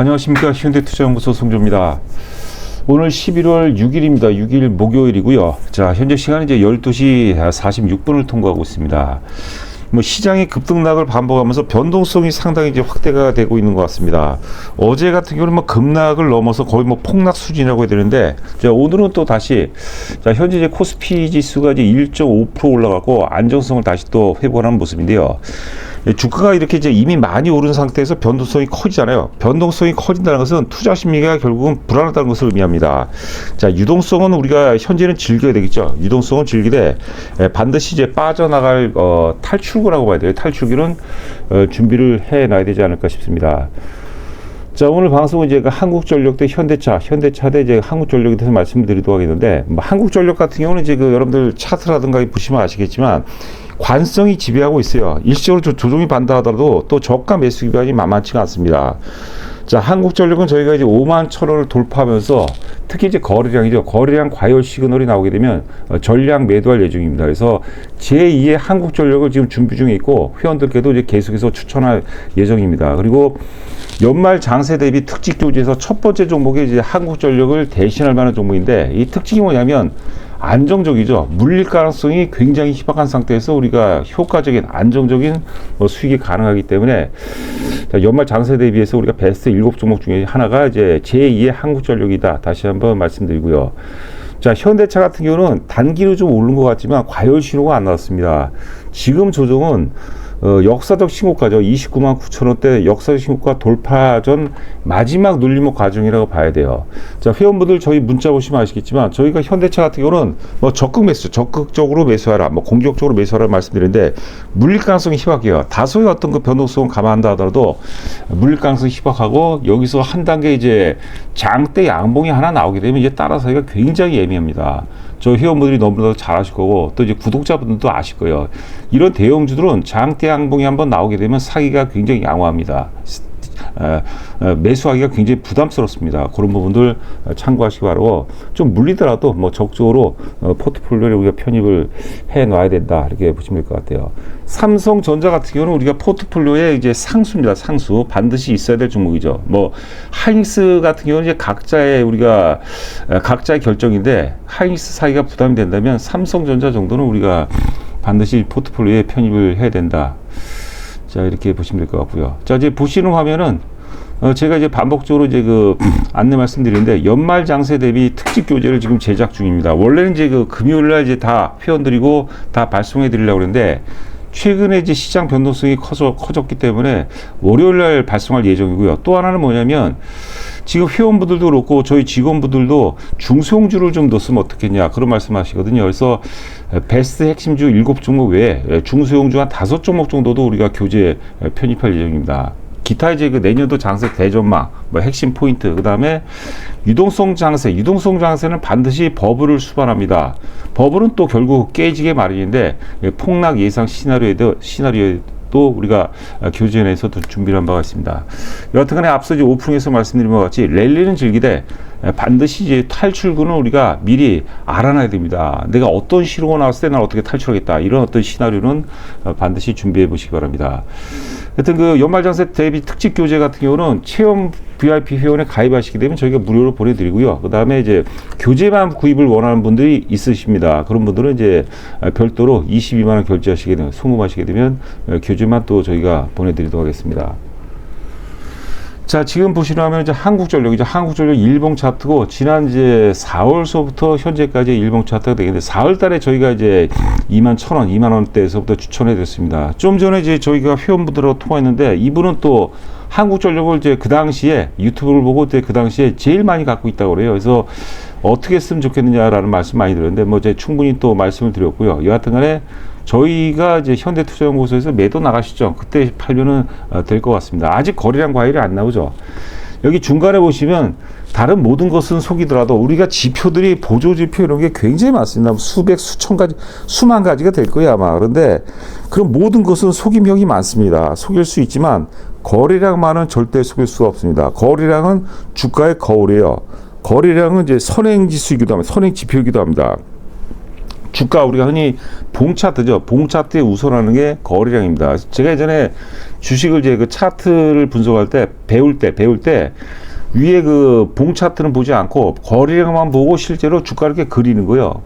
안녕하십니까 현대투자연구소 송조입니다. 오늘 11월 6일입니다. 6일 목요일이고요. 자 현재 시간은 이제 12시 46분을 통과하고 있습니다. 뭐 시장의 급등락을 반복하면서 변동성이 상당히 이제 확대가 되고 있는 것 같습니다. 어제 같은 경우는 뭐 급락을 넘어서 거의 뭐 폭락 수준이라고 해야 되는데, 자, 오늘은 또 다시, 자, 현재 이제 코스피 지수가 이제 1.5% 올라가고 안정성을 다시 또 회복하는 모습인데요. 예, 주가가 이렇게 이제 이미 많이 오른 상태에서 변동성이 커지잖아요. 변동성이 커진다는 것은 투자 심리가 결국은 불안하다는 것을 의미합니다. 자, 유동성은 우리가 현재는 즐겨야 되겠죠. 유동성은 즐기되 예, 반드시 이제 빠져나갈 어, 탈출구라고 봐야 돼요. 탈출구는 어, 준비를 해 놔야 되지 않을까 싶습니다. 자 오늘 방송은 이제 그 한국전력 대 현대차, 현대차 대 이제 한국전력에 대해서 말씀드리도록 하겠는데 뭐 한국전력 같은 경우는 이제 그 여러분들 차트라든가 보시면 아시겠지만 관성이 지배하고 있어요. 일시적으로 조- 조정이 반다 하더라도 또 저가 매수 기반이 만만치가 않습니다. 자, 한국전력은 저희가 이제 5만 천 원을 돌파하면서 특히 이제 거래량이죠. 거래량 과열 시그널이 나오게 되면 어, 전량 매도할 예정입니다. 그래서 제2의 한국전력을 지금 준비 중에 있고 회원들께도 이제 계속해서 추천할 예정입니다. 그리고 연말 장세 대비 특징 교재에서 첫 번째 종목이 이제 한국전력을 대신할 만한 종목인데 이 특징이 뭐냐면 안정적이죠. 물릴 가능성이 굉장히 희박한 상태에서 우리가 효과적인 안정적인 뭐 수익이 가능하기 때문에 자, 연말 장세 대비해서 우리가 베스트 7 종목 중에 하나가 이제 제2의 한국전력이다. 다시 한번 말씀드리고요. 자, 현대차 같은 경우는 단기로 좀 오른 것 같지만 과열 신호가 안 나왔습니다. 지금 조정은 어, 역사적 신고가죠. 29만 9천 원대 역사적 신고가 돌파 전 마지막 눌림목 과정이라고 봐야 돼요. 자, 회원분들 저희 문자 보시면 아시겠지만 저희가 현대차 같은 경우는 뭐 적극 매수, 적극적으로 매수하라, 뭐 공격적으로 매수하라 말씀드리는데 물릴 가능성이 희박해요. 다소의 어떤 그 변동성은 감안한다 하더라도 물릴 가능성이 희박하고 여기서 한 단계 이제 장대 양봉이 하나 나오게 되면 이제 따라서기가 굉장히 예민합니다. 저 회원분들이 너무나도 잘 아실 거고 또 이제 구독자분들도 아실 거예요. 이런 대형주들은 장대 양봉이 한번 나오게 되면 사기가 굉장히 양호합니다. 어, 어, 매수하기가 굉장히 부담스럽습니다. 그런 부분들 어, 참고하시기 바라고 좀 물리더라도 뭐 적극적으로 어, 포트폴리오를 우리가 편입을 해 놔야 된다 이렇게 보시면 될 것 같아요. 삼성전자 같은 경우는 우리가 포트폴리오에 이제 상수입니다. 상수 반드시 있어야 될 종목이죠. 뭐 하이닉스 같은 경우는 이제 각자의 우리가 어, 각자의 결정인데 하이닉스 사기가 부담이 된다면 삼성전자 정도는 우리가 반드시 포트폴리오에 편입을 해야 된다. 자 이렇게 보시면 될 것 같고요. 자 이제 보시는 화면은 어, 제가 이제 반복적으로 이제 그 안내 말씀드리는데 연말 장세 대비 특집 교재를 지금 제작 중입니다. 원래는 이제 그 금요일 날 이제 다 회원드리고 다 발송해 드리려고 그러는데 최근에 이제 시장 변동성이 커져, 커졌기 때문에 월요일 날 발송할 예정이고요. 또 하나는 뭐냐면 지금 회원분들도 그렇고 저희 직원분들도 중소형주를 좀 넣었으면 어떻겠냐 그런 말씀 하시거든요. 그래서 베스트 핵심주 7종목 외에 중소형주 한 5종목 정도도 우리가 교재 편입할 예정입니다. 기타 이제 그 내년도 장세 대전망, 뭐 핵심 포인트, 그 다음에 유동성 장세, 유동성 장세는 반드시 버블을 수반합니다. 버블은 또 결국 깨지게 마련인데 예, 폭락 예상 시나리오에도 시나리오도 우리가 교재에서도 준비를 한 바가 있습니다. 여하튼간에 앞서 이제 오프닝에서 말씀드린 것 같이 랠리는 즐기되 예, 반드시 이제 탈출구는 우리가 미리 알아놔야 됩니다. 내가 어떤 시로가 나왔을 때 난 어떻게 탈출하겠다. 이런 어떤 시나리오는 어, 반드시 준비해 보시기 바랍니다. 하여튼 그 연말장세 대비 특집 교재 같은 경우는 체험 VIP 회원에 가입하시게 되면 저희가 무료로 보내드리고요. 그 다음에 이제 교재만 구입을 원하는 분들이 있으십니다. 그런 분들은 이제 별도로 22만 원 결제하시게 되면 송금하시게 되면 어, 교재만 또 저희가 보내드리도록 하겠습니다. 자, 지금 보시는 화면은 이제 한국전력이죠. 한국전력 일봉 차트고, 지난 이제 4월서부터 현재까지 일봉 차트가 되겠는데, 4월 달에 저희가 이제 2만 천 원, 2만 원대에서부터 추천해 드렸습니다. 좀 전에 이제 저희가 회원분들하고 통화했는데, 이분은 또 한국전력을 이제 그 당시에 유튜브를 보고 이제 그 당시에 제일 많이 갖고 있다고 그래요. 그래서 어떻게 했으면 좋겠느냐라는 말씀 많이 드렸는데, 뭐 이제 충분히 또 말씀을 드렸고요. 여하튼 간에 저희가 이제 현대투자연구소에서 매도 나가시죠. 그때 팔면은 어, 될것 같습니다. 아직 거래량 과열이 안 나오죠. 여기 중간에 보시면 다른 모든 것은 속이더라도 우리가 지표들이 보조 지표 이런 게 굉장히 많습니다. 수백 수천 가지 수만 가지가 될 거예요 아마. 그런데 그런 모든 것은 속임형이 많습니다. 속일 수 있지만 거래량만은 절대 속일 수가 없습니다. 거래량은 주가의 거울이에요. 거래량은 이제 선행지수이기도 합니다. 선행지표이기도 합니다. 주가 우리가 흔히 봉 차트죠. 봉 차트에 우선하는 게 거래량입니다. 제가 예전에 주식을 이제 그 차트를 분석할 때 배울 때 배울 때 위에 그 봉 차트는 보지 않고 거래량만 보고 실제로 주가를 이렇게 그리는 거예요.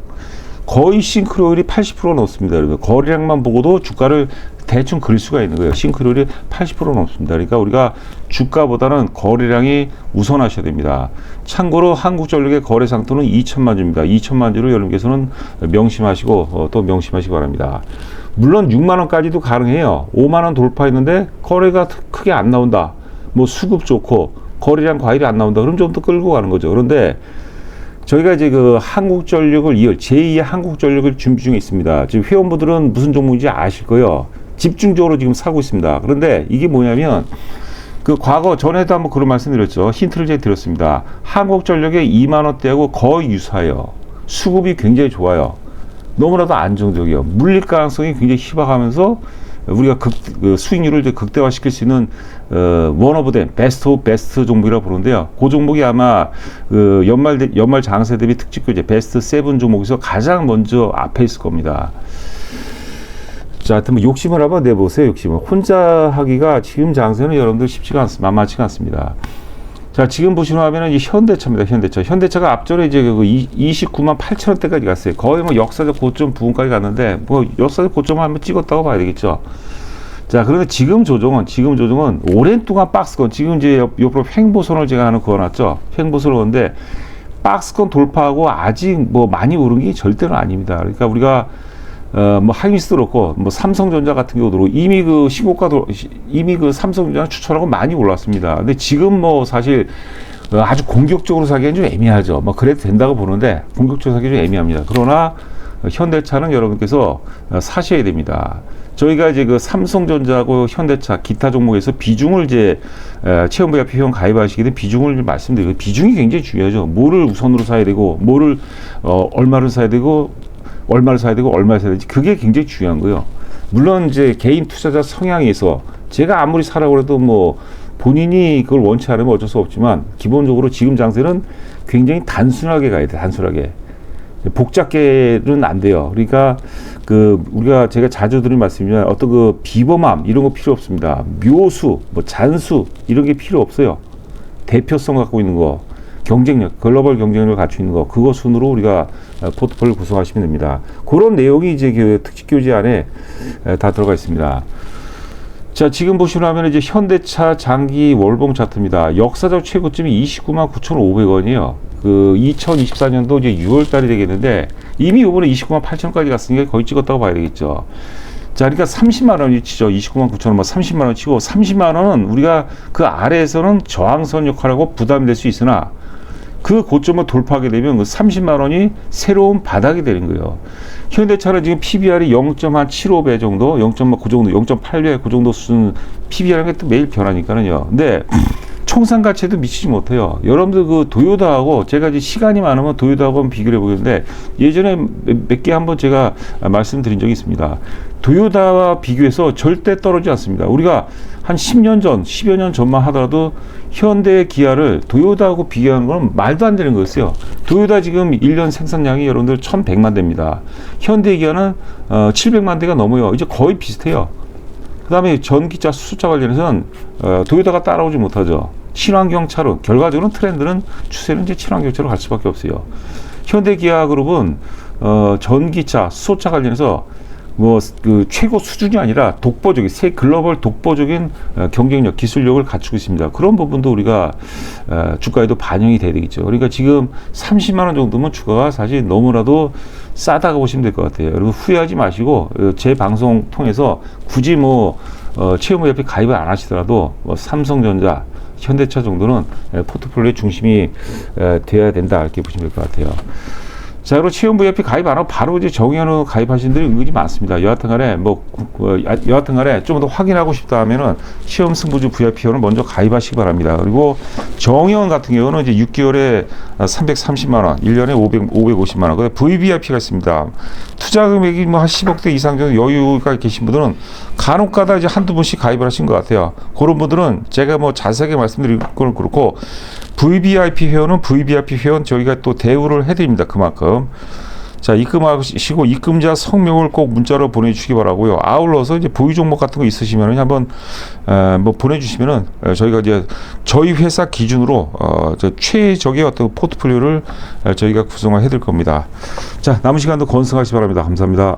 거의 싱크로율이 80% 넘습니다. 여러분 거래량만 보고도 주가를 대충 그릴 수가 있는 거예요. 싱크로율이 80% 넘습니다. 그러니까 우리가 주가보다는 거래량이 우선하셔야 됩니다. 참고로 한국전력의 거래 상토는 2천만 주입니다. 2천만 주로 여러분께서는 명심하시고 어, 또 명심하시기 바랍니다. 물론 6만 원까지도 가능해요. 5만 원 돌파했는데 거래가 크게 안 나온다. 뭐 수급 좋고 거래량 과일이 안 나온다. 그럼 좀 더 끌고 가는 거죠. 그런데 저희가 이제 그 한국전력을 이을 제2의 한국전력을 준비 중에 있습니다. 지금 회원분들은 무슨 종목인지 아실 거예요. 집중적으로 지금 사고 있습니다. 그런데 이게 뭐냐면 그 과거 전에도 한번 그런 말씀드렸죠. 힌트를 제가 드렸습니다. 한국전력의 2만 원대하고 거의 유사해요. 수급이 굉장히 좋아요. 너무나도 안정적이에요. 물릴 가능성이 굉장히 희박하면서 우리가 극, 그 수익률을 이제 극대화시킬 수 있는 어, 원 오브 댐 베스트 오브 베스트 종목이라고 부르는데요. 그 종목이 아마 그 연말 대- 연말 장세 대비 특집교 이제 베스트 세븐 종목에서 가장 먼저 앞에 있을 겁니다. 자, 하여튼 뭐 욕심을 한번 내보세요. 욕심을 혼자 하기가 지금 장세는 여러분들 쉽지가 않습니다. 만만치가 않습니다. 자, 지금 보시는 화면은 이 현대차입니다. 현대차. 현대차가 앞전에 이제 그 29만 8천 원대까지 갔어요. 거의 뭐 역사적 고점 부분까지 갔는데 뭐 역사적 고점을 한번 찍었다고 봐야 되겠죠. 자, 그런데 지금 조정은 지금 조정은 오랜 동안 박스권 지금 이제 옆, 옆으로 횡보선을 제가 하나 그어놨죠. 횡보선을 그었는데 박스권 돌파하고 아직 뭐 많이 오른 게 절대로 아닙니다. 그러니까 우리가 어, 뭐 하이닉스도 그렇고 뭐 삼성전자 같은 경우도 이미 그 시고가도 이미 그 삼성전자 추천하고 많이 올랐습니다. 근데 지금 뭐 사실 어, 아주 공격적으로 사기엔 좀 애매하죠. 뭐 그래도 된다고 보는데 공격적으로 사기 좀 애매합니다. 그러나 어, 현대차는 여러분께서 어, 사셔야 됩니다. 저희가 이제 그 삼성전자하고 현대차 기타 종목에서 비중을 이제 회원 가입하시게 된 비중을 좀 말씀드리고 비중이 굉장히 중요하죠. 뭐를 우선으로 사야 되고 뭐를 어, 얼마를 사야 되고 얼마를 사야 되고 얼마를 사야 되지 그게 굉장히 중요한 거예요. 물론 이제 개인 투자자 성향에서 제가 아무리 사라고 해도 뭐 본인이 그걸 원치 않으면 어쩔 수 없지만 기본적으로 지금 장세는 굉장히 단순하게 가야 돼 단순하게 복잡게는 안 돼요. 그러니까 그 우리가 제가 자주 드리는 말씀이지만 어떤 그 비범함 이런 거 필요 없습니다. 묘수, 뭐 잔수 이런 게 필요 없어요. 대표성 갖고 있는 거, 경쟁력, 글로벌 경쟁력을 갖추고 있는 거, 그거 순으로 우리가 어, 포트폴리오 구성하시면 됩니다. 그런 내용이 이제 그 특집 교재 안에 에, 다 들어가 있습니다. 자, 지금 보시면 하면 이제 현대차 장기 월봉 차트입니다. 역사적 최고점이 29만 9,500원이에요. 그 2024년도 이제 6월 달이 되겠는데 이미 이번에 29만 8천까지 갔으니까 거의 찍었다고 봐야 되겠죠. 자, 그러니까 30만 원이 치죠. 29만 9천 원, 뭐 30만 원 치고 30만 원은 우리가 그 아래에서는 저항선 역할하고 부담이 될 수 있으나 그 고점을 돌파하게 되면 그 30만 원이 새로운 바닥이 되는 거예요. 현대차는 지금 PBR이 0.75배 정도, 0.9 정도, 0.8배 그 정도 수준 PBR은 또 매일 변하니까는요. 근데 총상 가치에도 미치지 못해요. 여러분들 그 도요다하고 제가 이제 시간이 많으면 도요다하고 한번 비교를 해보겠는데 예전에 몇 개 한번 제가 말씀드린 적이 있습니다. 도요다와 비교해서 절대 떨어지지 않습니다. 우리가 한 10년 전, 10여 년 전만 하더라도 현대 기아를 도요다하고 비교하는 건 말도 안 되는 거였어요. 도요다 지금 1년 생산량이 여러분들 1100만 대입니다. 현대 기아는 어, 700만 대가 넘어요. 이제 거의 비슷해요. 그 다음에 전기차 수소차 관련해서는 어, 도요다가 따라오지 못하죠. 친환경 차로 결과적으로는 트렌드는 추세는 이제 친환경 차로 갈 수밖에 없어요. 현대기아그룹은 어, 전기차 수소차 관련해서 뭐 그 최고 수준이 아니라 독보적인 세 글로벌 독보적인 어, 경쟁력 기술력을 갖추고 있습니다. 그런 부분도 우리가 어, 주가에도 반영이 돼야 되겠죠. 그러니까 지금 30만 원 정도면 주가가 사실 너무나도 싸다고 보시면 될 것 같아요. 여러분 후회하지 마시고 어, 제 방송 통해서 굳이 뭐 어, 체험협회 가입을 안 하시더라도 뭐 삼성전자, 현대차 정도는 에, 포트폴리오의 중심이 에, 되어야 된다 이렇게 보시면 될 것 같아요. 자, 그리고 체험 VIP 가입 안 하고 바로 이제 정의연으로 가입하신 분들이 은근히 많습니다. 여하튼 간에 뭐, 어, 야- 여하튼 간에 좀 더 확인하고 싶다 하면은 체험 승부주 VIP원을 먼저 가입하시기 바랍니다. 그리고 정의원 같은 경우는 이제 6개월에 330만원, 1년에 500, 550만원. 근데 VVIP가 있습니다. 투자 금액이 뭐 한 10억대 이상 정도 여유가 계신 분들은 간혹 가다 이제 한두 번씩 가입을 하신 것 같아요. 그런 분들은 제가 뭐 자세하게 말씀드릴 건 그렇고 VVIP 회원은 VVIP 회원 저희가 또 대우를 해드립니다. 그만큼. 자, 입금하시고 입금자 성명을 꼭 문자로 보내주시기 바라고요. 아울러서 이제 보유 종목 같은 거 있으시면 한번 에, 뭐 보내주시면은 에, 저희가 이제 저희 회사 기준으로 어, 저 최적의 어떤 포트폴리오를 에, 저희가 구성을 해드릴 겁니다. 자, 남은 시간도 건승하시 기 바랍니다. 감사합니다.